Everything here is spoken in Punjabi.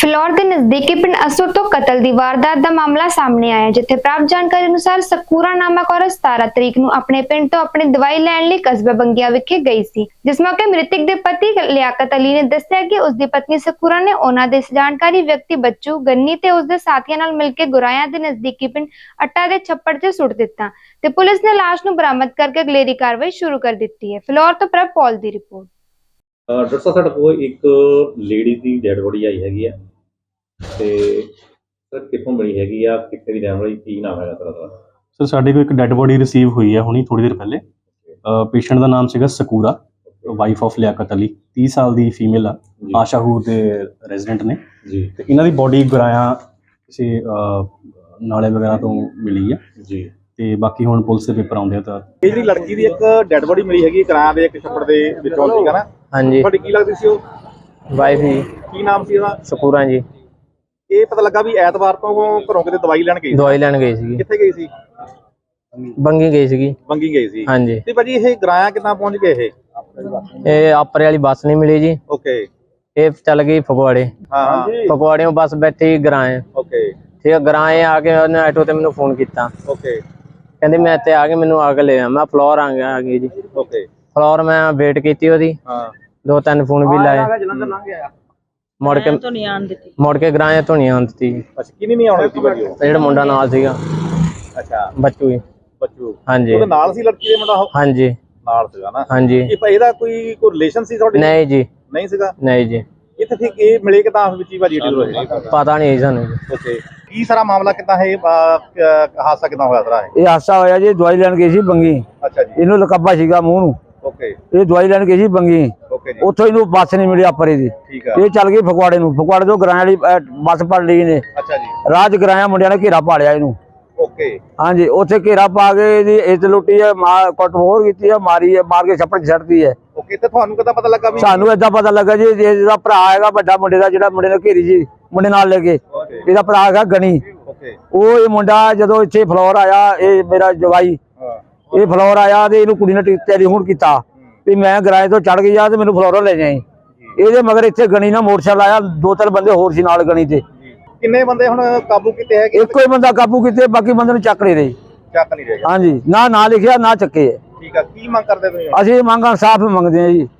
ਫਿਲੌਰ ਦੇ ਨਜ਼ਦੀਕੀ ਪਿੰਡ ਅਸੁਰ ਤੋਂ ਕਤਲ ਦੀ ਵਾਰਦਾਤ ਦਾ ਮਾਮਲਾ ਸਾਹਮਣੇ ਆਇਆ, ਜਿੱਥੇ ਪ੍ਰਾਪਤ ਜਾਣਕਾਰੀ ਅਨੁਸਾਰ ਸਕੂਰਾ ਨਾਮਕ ਔਰਤ 17 ਤਰੀਕ ਨੂੰ ਆਪਣੇ ਪਿੰਡ ਤੋਂ ਆਪਣੀ ਦਵਾਈ ਲੈਣ ਲਈ ਕਸਬਾ ਬੰਗੀਆ ਵਿਖੇ ਗਈ ਸੀ। ਜਿਸ ਮੌਕੇ ਮ੍ਰਿਤਕ ਦੇ ਪਤੀ ਲਿਆਕਤ ਅਲੀ ਨੇ ਦੱਸਿਆ ਕਿ ਉਸ ਦੀ ਪਤਨੀ ਸਕੂਰਾ ਨੇ ਉਹਨਾਂ ਦੇ ਜਾਣਕਾਰੀ ਵਿਅਕਤੀ ਬੱਚੂ ਗੰਨੀ ਤੇ ਉਸ ਦੇ ਸਾਥੀਆਂ ਨਾਲ ਮਿਲ ਕੇ ਗੁਰਾਇਆਂ ਦੇ ਨਜ਼ਦੀਕੀ ਪਿੰਡ ਅੱਟਾ ਦੇ ਛੱਪੜ ਚ ਸੁੱਟ ਦਿੱਤਾ ਤੇ ਪੁਲਿਸ ਨੇ ਲਾਸ਼ ਨੂੰ ਬਰਾਮਦ ਕਰਕੇ ਅਗਲੇਰੀ ਕਾਰਵਾਈ ਸ਼ੁਰੂ ਕਰ ਦਿੱਤੀ ਹੈ। ਫਿਲੌਰ ਤੋਂ ਪ੍ਰਭ ਪੌਲ ਦੀ ਰਿਪੋਰਟ। ਡਾਕਟਰ ਸਾਹਿਬ ਸਾਡੇ ਕੋਲ ਇੱਕ ਲੇਡੀ ਦੀ ਡੈਡ ਬੋਡੀ ਆਈ ਹੈਗੀ ਆ। ਤੇ ਸਰ ਕਿੱਥੋਂ ਮਿਲੀ ਹੈਗੀ ਆ? ਕਿੱਥੇ ਦੀ ਰਹਿਣ ਵਾਲੀ? ਕੀ ਨਾਮ ਹੈਗਾ ਸਰ ਸਰ ਸਾਡੇ ਕੋਲ ਇੱਕ ਡੈੱਡ ਬੋਡੀ ਰਿਸੀਵ ਹੋਈ ਹੈ ਹੁਣੀ ਥੋੜੀ ਦੇਰ ਪਹਿਲੇ। ਪੇਸ਼ੈਂਟ ਦਾ ਨਾਮ ਸੀਗਾ ਸਕੂਰਾ ਵਾਈਫ ਆਫ ਲਿਆਕਤ ਅਲੀ। 30 ਸਾਲ ਦੀ ਫੀਮੇਲ ਆ ਜੀ। ਆਸ਼ਾਹੂਰ ਦੇ ਰੈਜ਼ੀਡੈਂਟ ਨੇ। ਜੀ। ਤੇ ਇਹਨਾਂ ਦੀ ਬੋਡੀ ਗੁਰਾਇਆ ਕਿਸੇ ਅਹ, ਨਾਲੇ ਵਗੈਰਾ ਤੋਂ ਮਿਲੀ ਹੈ ਜੀ। ਤੇ ਬਾਕੀ ਹੁਣ ਪੁਲਿਸ ਦੇ ਪੇਪਰ ਆਉਂਦੇ ਆ ਤਾਂ ਇਹ ਜਿਹੜੀ ਲੜਕੀ ਦੀ ਇੱਕ ਡੈੱਡ ਬੋਡੀ ਮਿਲੀ ਹੈਗੀ ਕਿਰਾਇਆ ਦੇ ਇੱਕ ਛੱਪੜ ਦੇ ਵਿੱਚੋਂ ਸੀਗਾ ਨਾ? ਹਾਂਜੀ। ਤੁਹਾਡੀ ਕੀ ਲੱਗਦੀ ਸੀ ਉਹ? ਵਾਈਫ ਜੀ। ਕੀ ਨਾਮ ਸੀ ਉਹਦਾ? ਸਕੂਰਾ ਜੀ। ਇਹ ਪਤਾ ਲੱਗਾ ਵੀ ਐਤਵਾਰ ਤੋਂ ਘਰੋਂ ਕਿਤੇ ਦਵਾਈ ਲੈਣ ਗਈ ਸੀ। ਦਵਾਈ ਲੈਣ ਗਈ ਸੀਗੀ। ਕਿੱਥੇ ਗਈ ਸੀ? ਬੰਗੀ ਗਈ ਸੀਗੀ। ਬੰਗੀ ਗਈ ਸੀ। ਹਾਂਜੀ। ਤੇ ਭਾਜੀ ਇਹ ਗਰਾਇਆ ਕਿੱਦਾਂ ਪਹੁੰਚ ਗਏ ਇਹ? ਇਹ ਆਪਰੇ ਵਾਲੀ ਬੱਸ ਨਹੀਂ ਮਿਲੀ ਜੀ। ਓਕੇ। ਇਹ ਚੱਲ ਗਈ ਫਗਵਾੜੇ। ਹਾਂ ਹਾਂ। ਫਗਵਾੜੇੋਂ ਬੱਸ ਬੈਠੀ ਗਰਾਏ। ਓਕੇ। ਠੀਕ ਹੈ ਗਰਾਏ ਆ ਕੇ ਉਹਨੇ ਆਟੋ ਤੇ ਮੈਨੂੰ ਫੋਨ ਕੀਤਾ। ਓਕੇ। ਕਹਿੰਦੀ ਮੈਂ ਇੱਥੇ ਆ ਕੇ ਮੈਨੂੰ ਆ ਕੇ ਲੈ ਆ। ਮੈਂ ਫਲੋਰ ਆ ਗਿਆ ਆ ਗਈ ਜੀ। ਓਕੇ। ਫਲੋਰ ਮੈਂ ਵੇਟ ਕੀਤੀ ਉਹਦੀ। ਹਾਂ। ਦੋ ਤਿੰਨ ਫੋਨ ਵੀ ਲਾਏ। ਜਲੰਧਰ ਲੰਘ ਗਿਆ ਮੁੜ ਕੇ ਤੋਂ ਨਹੀਂ ਆਣ ਦਿੱਤੀ। ਮੁੜ ਕੇ ਗਰਾਏ ਤੋਂ ਨਹੀਂ ਆਉਂਦੀ ਜੀ ਅੱਛਾ ਕਿੰਨੀ ਨਹੀਂ ਆਉਣੀ ਸੀ ਭਾਜੀ ਉਹ? ਤੇ ਜਿਹੜਾ ਮੁੰਡਾ ਨਾਲ ਸੀਗਾ। ਅੱਛਾ। ਬੱਚੂ ਜੀ। ਬੱਚੂ। ਹਾਂਜੀ। ਉਹਦੇ ਨਾਲ ਸੀ ਲੜਕੀ ਦੇ ਮੁੰਡਾ ਉਹ? ਹਾਂਜੀ। ਨਾਲ ਸੀਗਾ ਨਾ? ਹਾਂਜੀ। ਇਹ ਭਾਈ ਇਹਦਾ ਕੋਈ ਕੋਈ ਰਿਲੇਸ਼ਨ ਸੀ ਤੁਹਾਡੀ? ਨਹੀਂ ਜੀ। ਨਹੀਂ ਸੀਗਾ? ਨਹੀਂ ਜੀ। ਇੱਥੇ ਠੀਕ ਇਹ ਮਿਲੇ ਕਿਦਾਂ ਵਿੱਚ ਹੀ ਭਾਜੀ ਡਿਲੀਵਰ ਹੋਈ ਪਤਾ ਨਹੀਂ ਸਾਨੂੰ। ਜੀ ਓਕੇ। ਕੀ ਸਾਰਾ ਮਾਮਲਾ ਕਿਦਾਂ ਹੈ ਕਿਦਾਂ ਹੋਇਆ ਸਾਰਾ ਇਹ? ਇਹ ਹਾਦਸਾ ਹੋਇਆ ਜੀ ਦਵਾਈ ਲੈਣ ਗਈ ਸੀ ਬੰਗੀ। ਅੱਛਾ ਜੀ। ਇਹਨੂੰ ਲਕੱਬਾ ਸੀਗਾ ਮੂੰਹ ਨੂੰ। ਓਕੇ। ਇਹ ਦਵਾਈ ਲੈਣ ਗਈ ਸੀ ਬੰਗੀ। ਓਕੇ ਜੀ। ਉੱਥੋਂ ਇਹਨੂੰ ਬੱਸ ਨਹੀਂ ਮਿਲੀ ਆਪਰੇ ਦੀ। ਠੀਕ ਆ। ਇਹ ਚੱਲ ਗਈ ਫਗਵਾੜੇ ਨੂੰ। ਫਗਵਾੜੇ ਤੋਂ ਗਰਾਇਆ ਵਾਲੀ ਅਹ, ਬੱਸ ਫੜ ਲਈ ਨੇ ਅੱਛਾ ਜੀ। ਰਾਜ ਗਰਾਇਆ ਮੁੰਡਿਆਂ ਨੇ ਘੇਰਾ ਪਾ ਲਿਆ ਇਹਨੂੰ। ਓਕੇ। ਹਾਂਜੀ ਉੱਥੇ ਘੇਰਾ ਪਾ ਕੇ ਇਹਦੀ ਇੱਜ਼ਤ ਲੁੱਟੀ ਹੈ ਮਾਰ ਕੁੱਟ ਹੋਰ ਕੀਤੀ ਹੈ ਮਾਰੀ ਹੈ ਮਾਰ ਕੇ ਛੱਪੜ 'ਚ ਛੱਡਤੀ ਹੈ ਓਕੇ ਤੇ ਤੁਹਾਨੂੰ ਕਿਦਾਂ ਪਤਾ ਲੱਗਾ ਵੀ ਸਾਨੂੰ ਏਦਾਂ ਪਤਾ ਲੱਗਾ ਜੀ ਇਹ ਜਿਹਦਾ ਭਰਾ ਹੈਗਾ ਵੱਡਾ ਮੁੰਡੇ ਦਾ ਜਿਹੜਾ ਮੁੰਡੇ ਨੇ ਘੇਰੀ ਸੀ ਮੁੰਡੇ ਨਾਲ ਲੈ ਕੇ। ਓਕੇ। ਇਹਦਾ ਭਰਾ ਹੈਗਾ ਗਣੀ। ਓਕੇ। ਉਹ ਇਹ ਮੁੰਡਾ ਜਦੋਂ ਇੱਥੇ ਫਲੋਰ ਆਇਆ ਇਹ ਮੇਰਾ ਜਵਾਈ। ਹਾਂ। ਇਹ ਫਲੋਰ ਆਇਆ ਤੇ ਇਹਨੂੰ ਕੁੜੀ ਨੇ ਟੀ- ਟੈਲੀਫੋਨ ਕੀਤਾ। ਵੀ ਮੈਂ ਕਿਰਾਏ ਤੋਂ ਚੜ ਗਿਆ ਤੇ ਮੈਨੂੰ ਫਲੋਰੋਂ ਲੈ ਜਾਈਂ। ਇਹਦੇ ਮਗਰ ਇੱਥੇ ਗਣੀ ਨਾਲ ਮੋਟਰਸਾਈਕਲ ਆਇਆ ਦੋ ਤਿੰਨ ਬੰਦੇ ਹੋਰ ਸੀ ਨਾਲ ਗਣੀ ਤੇ। ਕਿੰਨੇ ਬੰਦੇ ਹੁਣ ਕਾਬੂ ਕੀਤੇ ਹੈਗੇ? ਇੱਕੋ ਹੀ ਬੰਦਾ ਕਾਬੂ ਕੀਤੇ ਬਾਕੀ ਬੰਦੇ ਨੂੰ ਚੱਕ ਨਹੀਂ ਰਹੇ। ਚੱਕ ਨਹੀਂ ਰਹੇਗਾ ਹਾਂਜੀ ਨਾ ਨਾਂ ਲਿਖਿਆ ਨਾ ਚੱਕੇ। ਠੀਕ ਆ ਕੀ ਮੰਗ ਕਰਦੇ ਤੁਸੀਂ? ਅਸੀਂ ਮੰਗਾਂ ਸਾਫ਼ ਮੰਗਦੇ ਹਾਂ ਜੀ।